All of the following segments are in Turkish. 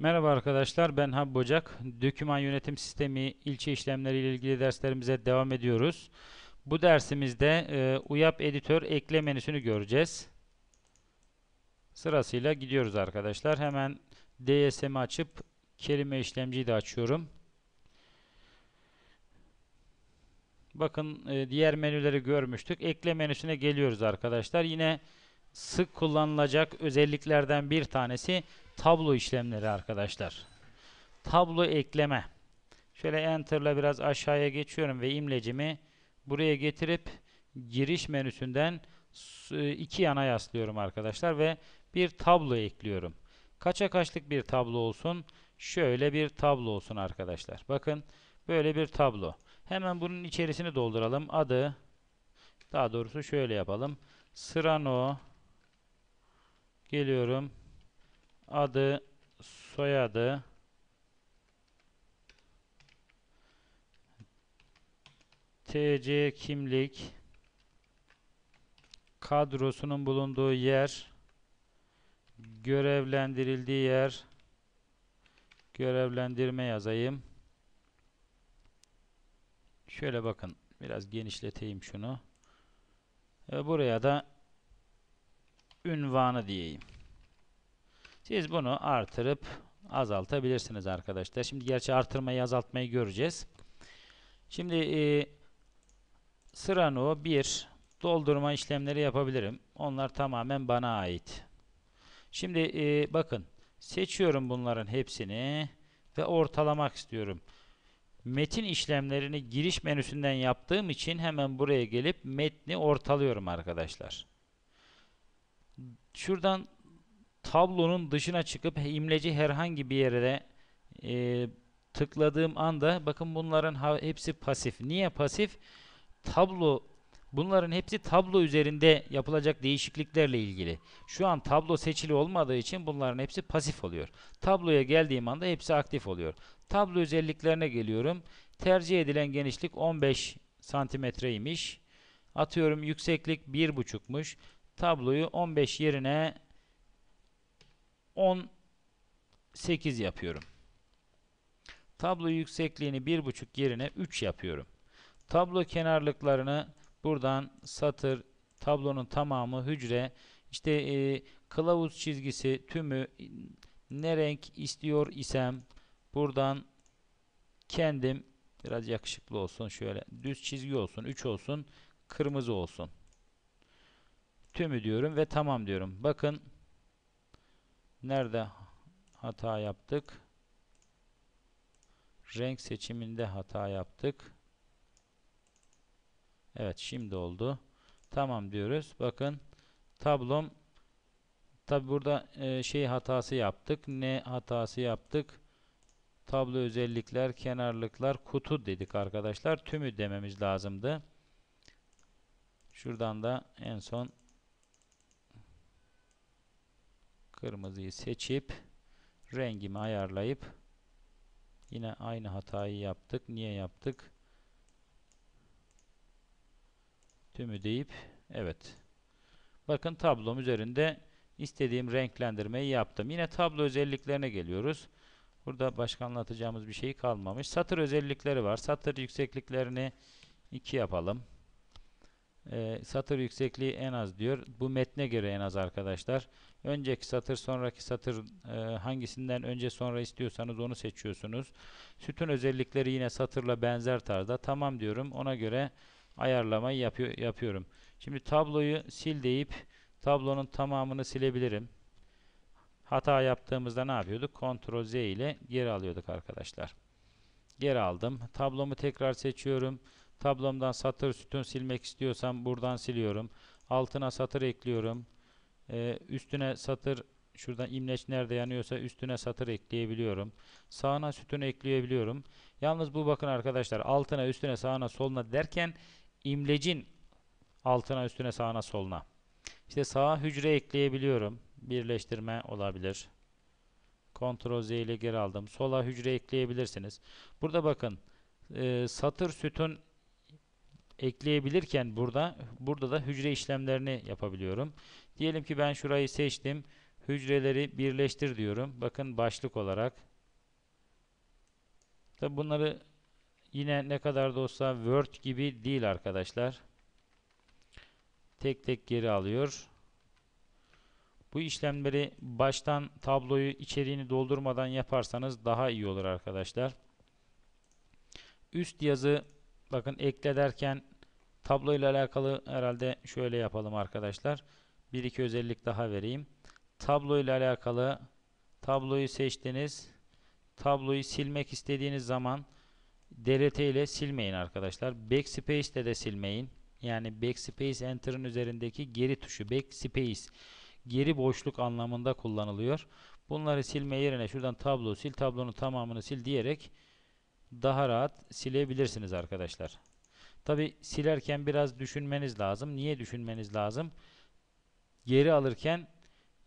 Merhaba arkadaşlar, ben Habib Ocak. Döküman yönetim sistemi ilçe işlemleri ile ilgili derslerimize devam ediyoruz. Bu dersimizde e, UYAP editör ekle menüsünü göreceğiz. Sırasıyla gidiyoruz arkadaşlar. Hemen DSM'i açıp kelime işlemciyi de açıyorum. Bakın e, diğer menüleri görmüştük. Ekle menüsüne geliyoruz arkadaşlar. Yine sık kullanılacak özelliklerden bir tanesi tablo işlemleri arkadaşlar. Tablo ekleme. Şöyle enter'la biraz aşağıya geçiyorum ve imlecimi buraya getirip giriş menüsünden iki yana yaslıyorum arkadaşlar ve bir tablo ekliyorum. Kaça kaçlık bir tablo olsun? Şöyle bir tablo olsun arkadaşlar. Bakın böyle bir tablo. Hemen bunun içerisini dolduralım. Adı daha doğrusu şöyle yapalım. Sırano geliyorum. Adı, soyadı, TC kimlik, kadrosunun bulunduğu yer, görevlendirildiği yer, görevlendirme yazayım. Şöyle bakın, biraz genişleteyim şunu. Ve buraya da ünvanı diyeyim. Siz bunu artırıp azaltabilirsiniz arkadaşlar. Şimdi gerçi artırmayı azaltmayı göreceğiz. Şimdi e, sıra no 1 doldurma işlemleri yapabilirim. Onlar tamamen bana ait. Şimdi e, bakın seçiyorum bunların hepsini ve ortalamak istiyorum. Metin işlemlerini giriş menüsünden yaptığım için hemen buraya gelip metni ortalıyorum arkadaşlar. Şuradan tablonun dışına çıkıp imleci herhangi bir yere e, tıkladığım anda bakın bunların hepsi pasif. Niye pasif? Tablo bunların hepsi tablo üzerinde yapılacak değişikliklerle ilgili. Şu an tablo seçili olmadığı için bunların hepsi pasif oluyor. Tabloya geldiğim anda hepsi aktif oluyor. Tablo özelliklerine geliyorum. Tercih edilen genişlik 15 santimetreymiş. Atıyorum yükseklik 1.5'muş. Tabloyu 15 yerine 18 yapıyorum. Tablo yüksekliğini 1.5 yerine 3 yapıyorum. Tablo kenarlıklarını buradan satır, tablonun tamamı hücre, işte e, kılavuz çizgisi tümü ne renk istiyor isem buradan kendim biraz yakışıklı olsun şöyle düz çizgi olsun 3 olsun kırmızı olsun tümü diyorum ve tamam diyorum bakın Nerede hata yaptık? Renk seçiminde hata yaptık. Evet şimdi oldu. Tamam diyoruz. Bakın tablom tabi burada e, şey hatası yaptık. Ne hatası yaptık? Tablo özellikler, kenarlıklar, kutu dedik arkadaşlar. Tümü dememiz lazımdı. Şuradan da en son kırmızıyı seçip rengimi ayarlayıp yine aynı hatayı yaptık. Niye yaptık? Tümü deyip evet. Bakın tablom üzerinde istediğim renklendirmeyi yaptım. Yine tablo özelliklerine geliyoruz. Burada başka anlatacağımız bir şey kalmamış. Satır özellikleri var. Satır yüksekliklerini 2 yapalım. Ee, satır yüksekliği en az diyor. Bu metne göre en az arkadaşlar. Önceki satır, sonraki satır e, hangisinden önce sonra istiyorsanız onu seçiyorsunuz. Sütun özellikleri yine satırla benzer tarzda. Tamam diyorum. Ona göre ayarlamayı yapıyor, yapıyorum. Şimdi tabloyu sil deyip tablonun tamamını silebilirim. Hata yaptığımızda ne yapıyorduk? Ctrl Z ile geri alıyorduk arkadaşlar. Geri aldım. Tablomu tekrar seçiyorum. Tablomdan satır sütun silmek istiyorsam buradan siliyorum. Altına satır ekliyorum. Ee, üstüne satır şuradan imleç nerede yanıyorsa üstüne satır ekleyebiliyorum. Sağına sütun ekleyebiliyorum. Yalnız bu bakın arkadaşlar altına üstüne sağına soluna derken imlecin altına üstüne sağına soluna. İşte sağa hücre ekleyebiliyorum. Birleştirme olabilir. Ctrl Z ile geri aldım. Sola hücre ekleyebilirsiniz. Burada bakın e, satır sütun ekleyebilirken burada burada da hücre işlemlerini yapabiliyorum. Diyelim ki ben şurayı seçtim. hücreleri birleştir diyorum. Bakın başlık olarak. Tabi bunları yine ne kadar da olsa Word gibi değil arkadaşlar. Tek tek geri alıyor. Bu işlemleri baştan tabloyu içeriğini doldurmadan yaparsanız daha iyi olur arkadaşlar. Üst yazı bakın ekle derken tablo ile alakalı herhalde şöyle yapalım arkadaşlar. Bir iki özellik daha vereyim. Tablo ile alakalı tabloyu seçtiniz. Tabloyu silmek istediğiniz zaman DRT ile silmeyin arkadaşlar. Backspace ile de silmeyin. Yani Backspace Enter'ın üzerindeki geri tuşu Backspace geri boşluk anlamında kullanılıyor. Bunları silme yerine şuradan tablo sil, tablonun tamamını sil diyerek daha rahat silebilirsiniz arkadaşlar. Tabi silerken biraz düşünmeniz lazım. Niye düşünmeniz lazım? Geri alırken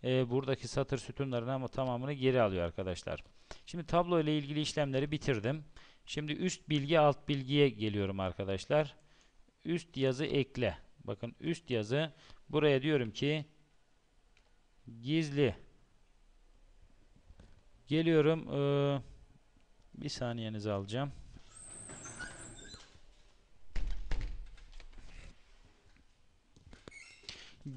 e, buradaki satır sütunların ama tamamını geri alıyor arkadaşlar. Şimdi tablo ile ilgili işlemleri bitirdim. Şimdi üst bilgi alt bilgiye geliyorum arkadaşlar. Üst yazı ekle. Bakın üst yazı buraya diyorum ki gizli geliyorum ee, bir saniyenizi alacağım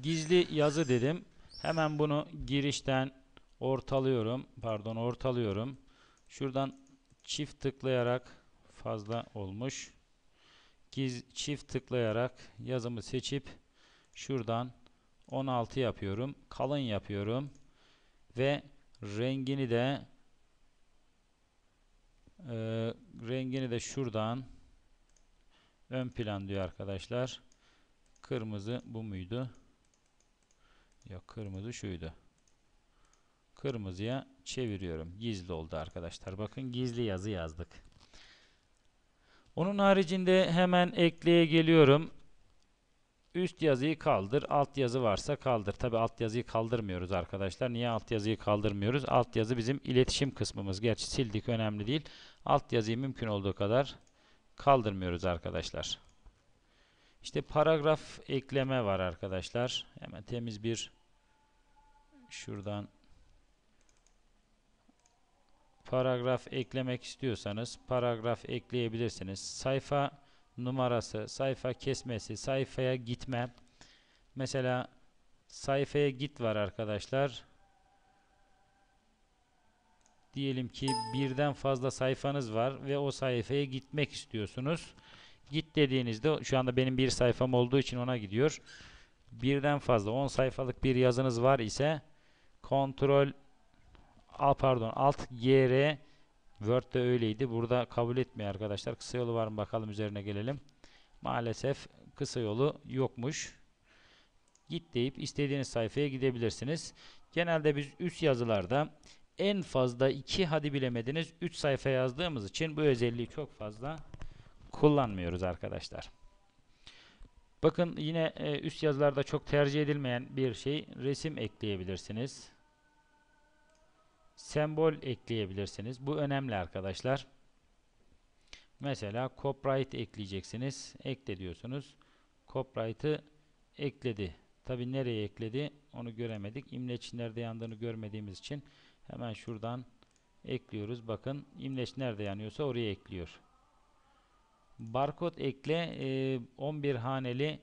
gizli yazı dedim hemen bunu girişten ortalıyorum pardon ortalıyorum şuradan çift tıklayarak fazla olmuş Giz, çift tıklayarak yazımı seçip şuradan 16 yapıyorum. Kalın yapıyorum. Ve rengini de e, rengini de şuradan ön plan diyor arkadaşlar. Kırmızı bu muydu? Yok kırmızı şuydu. Kırmızıya çeviriyorum. Gizli oldu arkadaşlar. Bakın gizli yazı yazdık. Onun haricinde hemen ekleye geliyorum. Üst yazıyı kaldır. Alt yazı varsa kaldır. Tabi alt yazıyı kaldırmıyoruz arkadaşlar. Niye alt yazıyı kaldırmıyoruz? Alt yazı bizim iletişim kısmımız. Gerçi sildik önemli değil. Alt yazıyı mümkün olduğu kadar kaldırmıyoruz arkadaşlar. İşte paragraf ekleme var arkadaşlar. Hemen temiz bir şuradan paragraf eklemek istiyorsanız paragraf ekleyebilirsiniz. Sayfa numarası, sayfa kesmesi, sayfaya gitme. Mesela sayfaya git var arkadaşlar. Diyelim ki birden fazla sayfanız var ve o sayfaya gitmek istiyorsunuz. Git dediğinizde şu anda benim bir sayfam olduğu için ona gidiyor. Birden fazla 10 sayfalık bir yazınız var ise kontrol A pardon alt GR Word'de öyleydi. Burada kabul etmiyor arkadaşlar. Kısa yolu var mı bakalım üzerine gelelim. Maalesef kısa yolu yokmuş. Git deyip istediğiniz sayfaya gidebilirsiniz. Genelde biz üst yazılarda en fazla 2 hadi bilemediniz 3 sayfa yazdığımız için bu özelliği çok fazla kullanmıyoruz arkadaşlar. Bakın yine e, üst yazılarda çok tercih edilmeyen bir şey resim ekleyebilirsiniz sembol ekleyebilirsiniz. Bu önemli arkadaşlar. Mesela copyright ekleyeceksiniz. Ekle diyorsunuz. Copyright'ı ekledi. Tabi nereye ekledi onu göremedik. İmleç nerede yandığını görmediğimiz için hemen şuradan ekliyoruz. Bakın imleç nerede yanıyorsa oraya ekliyor. Barkod ekle e, 11 haneli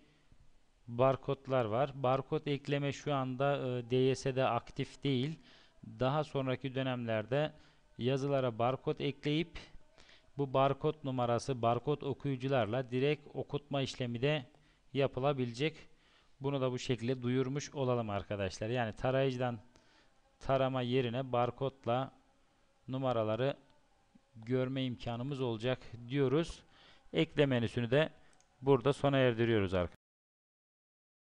barkodlar var. Barkod ekleme şu anda e, DYS'de aktif değil daha sonraki dönemlerde yazılara barkod ekleyip bu barkod numarası barkod okuyucularla direkt okutma işlemi de yapılabilecek. Bunu da bu şekilde duyurmuş olalım arkadaşlar. Yani tarayıcıdan tarama yerine barkodla numaraları görme imkanımız olacak diyoruz. Ekle menüsünü de burada sona erdiriyoruz arkadaşlar.